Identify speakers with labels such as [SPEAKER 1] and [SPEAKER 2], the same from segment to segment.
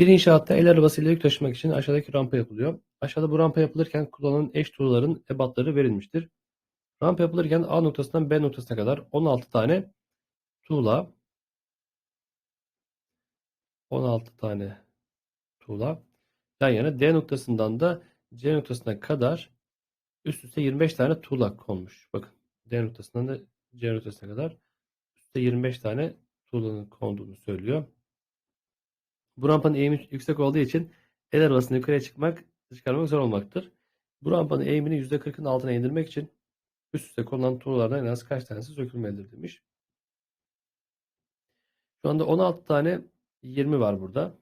[SPEAKER 1] Bir inşaatta el arabasıyla yük taşımak için aşağıdaki rampa yapılıyor. Aşağıda bu rampa yapılırken kullanılan eş tuğlaların ebatları verilmiştir. Rampa yapılırken A noktasından B noktasına kadar 16 tane tuğla 16 tane tuğla yan yana D noktasından da C noktasına kadar üst üste 25 tane tuğla konmuş. Bakın D noktasından da C noktasına kadar üstte 25 tane tuğlanın konduğunu söylüyor. Bu rampanın eğimi yüksek olduğu için el arabasını yukarıya çıkmak, çıkarmak zor olmaktır. Bu rampanın eğimini %40'ın altına indirmek için üst üste konulan tuğlalardan en az kaç tanesi sökülmelidir demiş. Şu anda 16 tane 20 var burada.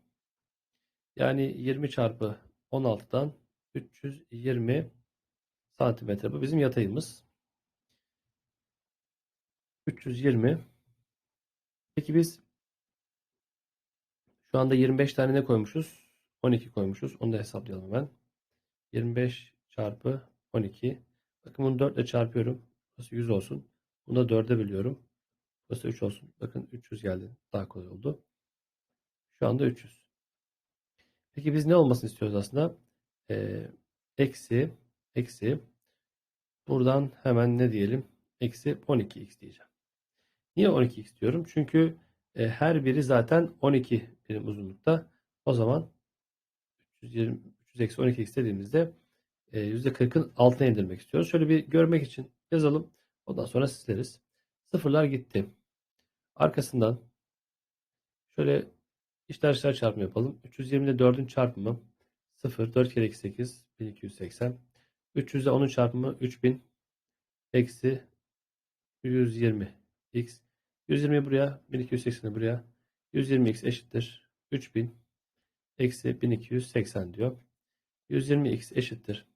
[SPEAKER 1] Yani 20 çarpı 16'dan 320 santimetre. Bu bizim yatayımız. 320. Peki biz şu anda 25 tane ne koymuşuz? 12 koymuşuz. Onu da hesaplayalım hemen. 25 çarpı 12. Bakın bunu 4 ile çarpıyorum. Burası 100 olsun. Bunu da 4'e bölüyorum. Burası 3 olsun. Bakın 300 geldi. Daha kolay oldu. Şu anda 300. Peki biz ne olmasını istiyoruz aslında? Ee, eksi eksi buradan hemen ne diyelim? Eksi 12x diyeceğim. Niye 12x diyorum? Çünkü e, her biri zaten 12 birim uzunlukta. O zaman 320, 300 eksi 12x dediğimizde e, %40'ın altına indirmek istiyoruz. Şöyle bir görmek için yazalım. Ondan sonra sileriz. Sıfırlar gitti. Arkasından şöyle işler dışlar çarpımı yapalım. 320 ile 4'ün çarpımı 0. 4 kere eksi 8 1280. 300 ile 10'un çarpımı 3000 eksi 120 x. 120 buraya 1280 buraya. 120x eşittir. 3000 eksi 1280 diyor. 120x eşittir.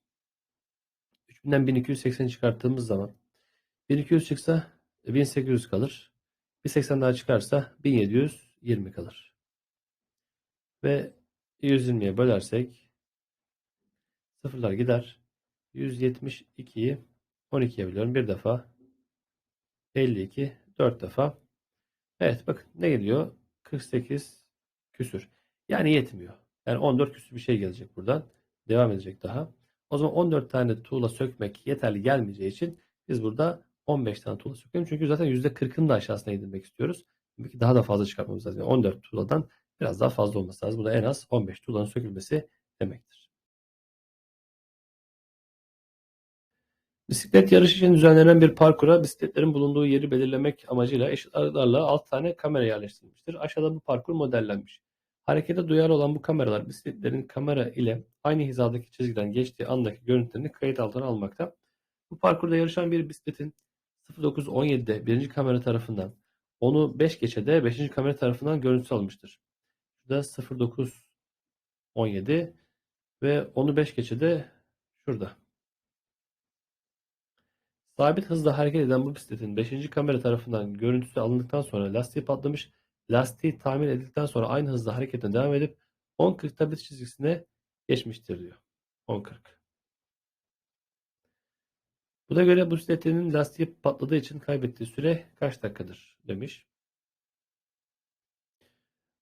[SPEAKER 1] 3000'den 1280 çıkarttığımız zaman 1200 çıksa 1800 kalır. Bir 80 daha çıkarsa 1720 kalır. Ve 120'ye bölersek sıfırlar gider. 172'yi 12'ye bölüyorum. Bir defa 52 4 defa. Evet bakın ne geliyor? 48 küsür. Yani yetmiyor. Yani 14 küsür bir şey gelecek buradan. Devam edecek daha. O zaman 14 tane tuğla sökmek yeterli gelmeyeceği için biz burada 15 tane tuğla sökelim. Çünkü zaten %40'ın da aşağısına indirmek istiyoruz. Ki daha da fazla çıkartmamız lazım. Yani 14 tuğladan biraz daha fazla olması lazım. Bu da en az 15 tuğlanın sökülmesi demektir. Bisiklet yarışı için düzenlenen bir parkura bisikletlerin bulunduğu yeri belirlemek amacıyla eşit aralıklarla 6 tane kamera yerleştirilmiştir. Aşağıda bu parkur modellenmiş. Harekete duyarlı olan bu kameralar bisikletlerin kamera ile aynı hizadaki çizgiden geçtiği andaki görüntülerini kayıt altına almakta. Bu parkurda yarışan bir bisikletin 0917'de birinci kamera tarafından, onu 5 geçede 5. kamera tarafından görüntüsü alınmıştır. Şurada 0917 ve onu 5 geçede şurada. Sabit hızla hareket eden bu bisikletin 5. kamera tarafından görüntüsü alındıktan sonra lastiği patlamış. Lastiği tamir edildikten sonra aynı hızla hareketine devam edip 10.40 tablet çizgisine geçmiştir diyor. 10.40. Buna göre bu bisikletinin lastiği patladığı için kaybettiği süre kaç dakikadır demiş.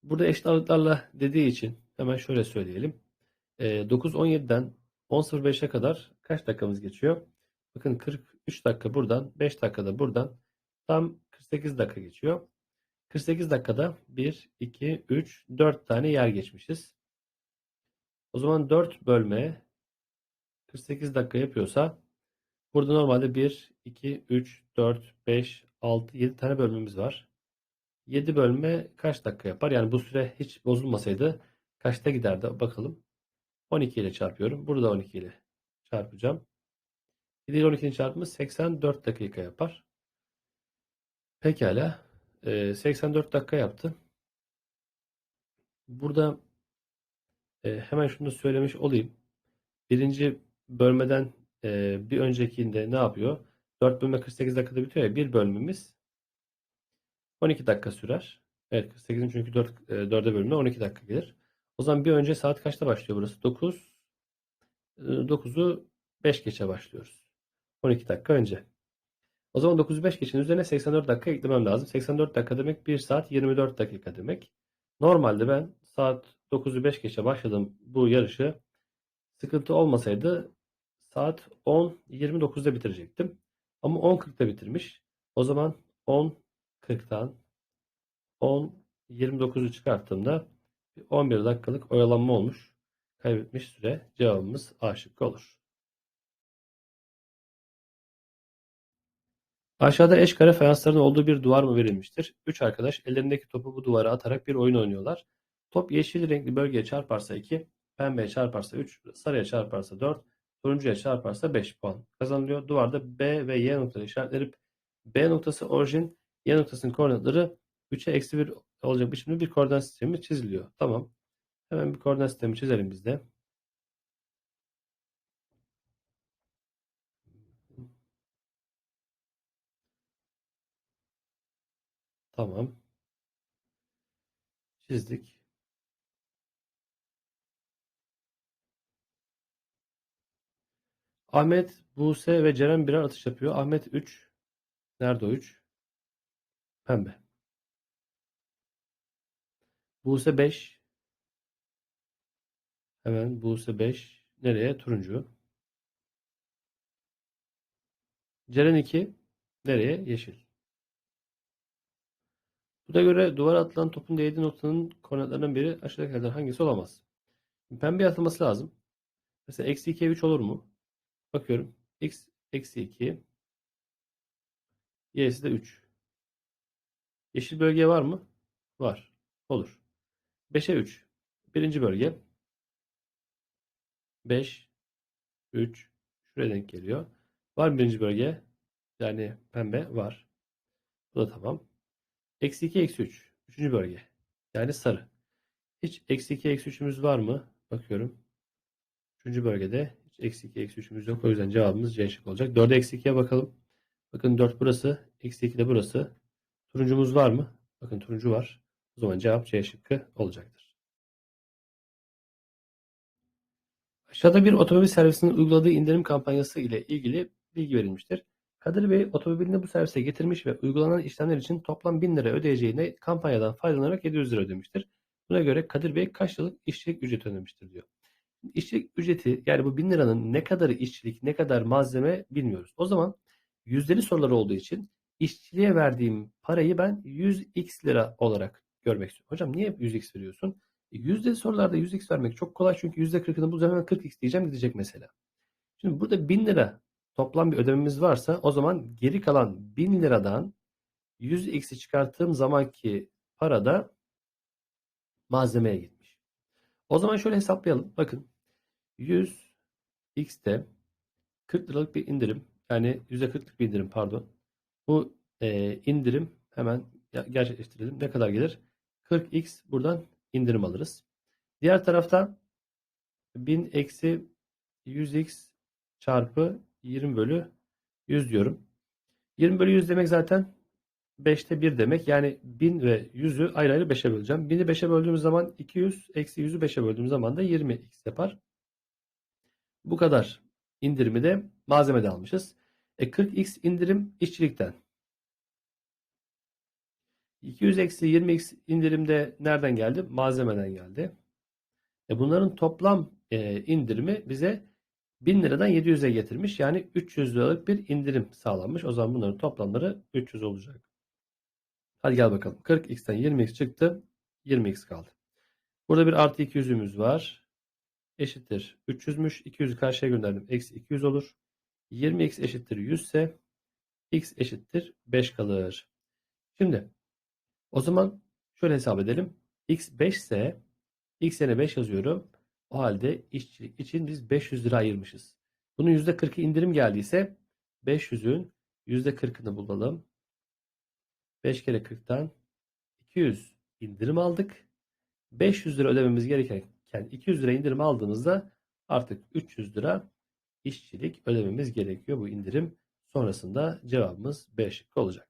[SPEAKER 1] Burada eşit aralıklarla dediği için hemen şöyle söyleyelim. E, 9.17'den 10.05'e kadar kaç dakikamız geçiyor? Bakın 43 dakika buradan, 5 dakikada buradan tam 48 dakika geçiyor. 48 dakikada 1, 2, 3, 4 tane yer geçmişiz. O zaman 4 bölme 48 dakika yapıyorsa burada normalde 1, 2, 3, 4, 5, 6, 7 tane bölmemiz var. 7 bölme kaç dakika yapar? Yani bu süre hiç bozulmasaydı kaçta giderdi? Bakalım. 12 ile çarpıyorum. Burada 12 ile çarpacağım. 7 ile 12'nin çarpımı 84 dakika yapar. Pekala. Ee, 84 dakika yaptı. Burada e, hemen şunu da söylemiş olayım. Birinci bölmeden e, bir öncekinde ne yapıyor? 4 bölme 48 dakikada bitiyor ya. Bir bölmemiz 12 dakika sürer. Evet 48'in çünkü 4, e, 4'e bölümü 12 dakika gelir. O zaman bir önce saat kaçta başlıyor burası? 9. E, 9'u 5 geçe başlıyoruz. 12 dakika önce. O zaman 9'u 5 geçin üzerine 84 dakika eklemem lazım. 84 dakika demek 1 saat 24 dakika demek. Normalde ben saat 9'u 5 geçe başladım bu yarışı. Sıkıntı olmasaydı saat 10.29'da bitirecektim. Ama 10.40'da bitirmiş. O zaman 10.40'tan 10.29'u çıkarttığımda 11 dakikalık oyalanma olmuş. Kaybetmiş süre cevabımız A şıkkı olur. Aşağıda eş kare fayansların olduğu bir duvar mı verilmiştir? Üç arkadaş ellerindeki topu bu duvara atarak bir oyun oynuyorlar. Top yeşil renkli bölgeye çarparsa 2, pembeye çarparsa 3, sarıya çarparsa 4, turuncuya çarparsa 5 puan kazanılıyor. Duvarda B ve Y noktaları işaretlenip B noktası orijin, Y noktasının koordinatları 3'e eksi 1 olacak biçimde bir koordinat sistemi çiziliyor. Tamam. Hemen bir koordinat sistemi çizelim biz de. Tamam. Çizdik. Ahmet, Buse ve Ceren birer atış yapıyor. Ahmet 3. Nerede o 3? Pembe. Buse 5. Hemen Buse 5. Nereye? Turuncu. Ceren 2. Nereye? Yeşil. Buna göre duvara atılan topun değdiği noktanın koordinatlarından biri aşağıdakilerden hangisi olamaz? Pembe atılması lazım. Mesela eksi 2'ye 3 olur mu? Bakıyorum. X eksi 2. Y'si de 3. Yeşil bölge var mı? Var. Olur. 5'e 3. Birinci bölge. 5, 3. Şuraya denk geliyor. Var mı birinci bölge? Yani pembe var. Bu da tamam. Eksi 2, eksi 3. Üçüncü bölge. Yani sarı. Hiç eksi 2, eksi 3'ümüz var mı? Bakıyorum. Üçüncü bölgede hiç eksi 2, eksi 3'ümüz yok. O yüzden cevabımız C şık olacak. 4'e eksi 2'ye bakalım. Bakın 4 burası. Eksi 2 de burası. Turuncumuz var mı? Bakın turuncu var. O zaman cevap C şıkkı olacaktır. Aşağıda bir otomobil servisinin uyguladığı indirim kampanyası ile ilgili bilgi verilmiştir. Kadir Bey otomobilini bu servise getirmiş ve uygulanan işlemler için toplam 1000 lira ödeyeceğine kampanyadan faydalanarak 700 lira ödemiştir. Buna göre Kadir Bey kaç yıllık işçilik ücreti ödemiştir diyor. İşçilik ücreti yani bu 1000 liranın ne kadarı işçilik ne kadar malzeme bilmiyoruz. O zaman yüzdeli sorular olduğu için işçiliğe verdiğim parayı ben 100x lira olarak görmek istiyorum. Hocam niye 100x veriyorsun? E, yüzdeli sorularda 100x vermek çok kolay çünkü %40'ını bu zaman 40x diyeceğim gidecek mesela. Şimdi burada 1000 lira toplam bir ödememiz varsa o zaman geri kalan 1000 liradan 100x'i çıkarttığım zamanki parada malzemeye gitmiş. O zaman şöyle hesaplayalım. Bakın 100 x'te 40 liralık bir indirim yani %40'lık bir indirim pardon. Bu e, indirim hemen gerçekleştirelim. Ne kadar gelir? 40x buradan indirim alırız. Diğer tarafta 1000 eksi 100x çarpı 20 bölü 100 diyorum. 20 bölü 100 demek zaten 5'te 1 demek. Yani 1000 ve 100'ü ayrı ayrı 5'e böleceğim. 1000'i 5'e böldüğümüz zaman 200 eksi 100'ü 5'e böldüğümüz zaman da 20x yapar. Bu kadar indirimi de malzemede almışız. E 40x indirim işçilikten. 200 eksi 20x indirimde nereden geldi? Malzemeden geldi. E bunların toplam e, indirimi bize 1000 liradan 700'e getirmiş. Yani 300 liralık bir indirim sağlanmış. O zaman bunların toplamları 300 olacak. Hadi gel bakalım. 40x'ten 20x çıktı. 20x kaldı. Burada bir artı 200'ümüz var. Eşittir. 300'müş. 200'ü karşıya gönderdim. Eksi 200 olur. 20x eşittir 100 ise x eşittir 5 kalır. Şimdi o zaman şöyle hesap edelim. x 5 ise x yerine 5 yazıyorum. O halde işçilik için biz 500 lira ayırmışız. Bunun %40'ı indirim geldiyse 500'ün %40'ını bulalım. 5 kere 40'tan 200 indirim aldık. 500 lira ödememiz gerekirken 200 lira indirim aldığımızda artık 300 lira işçilik ödememiz gerekiyor bu indirim sonrasında cevabımız B şıkkı olacak.